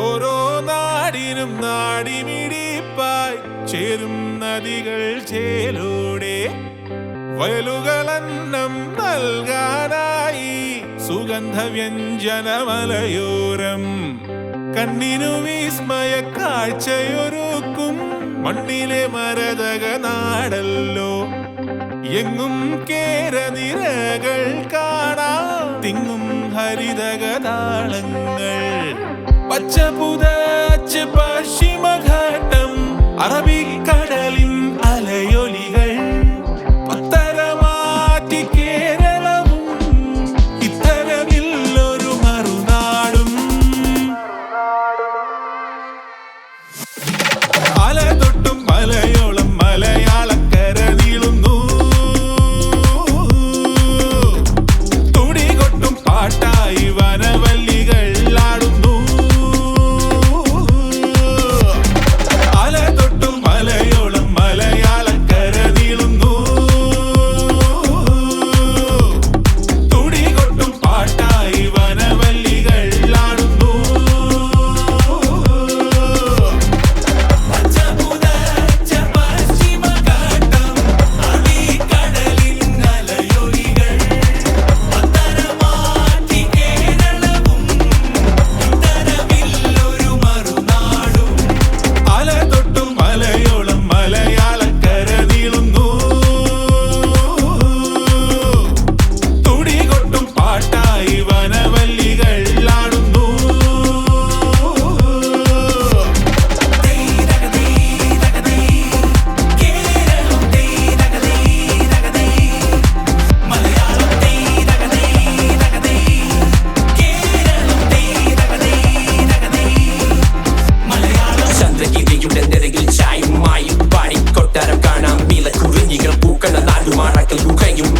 ഓരോ നാടിനും നാടിമിടിപ്പായി ചേരും നദികൾ ചേലോടെ വയലുകളന്നം നൽകാനായി സുഗന്ധവ്യഞ്ജനമലയോരം. കണ്ണിനു വിസ്മയ കാഴ്ചയൊരുക്കും മണ്ണിലെ മരതക നാടല്ലോ എങ്ങും കേരനിരകൾ കാണാം തിങ്ങും ഹരിതക താളങ്ങൾ പച്ചപുതച്ച് പശ്ചിമഘട്ടം അറബി عليا You my right till you can you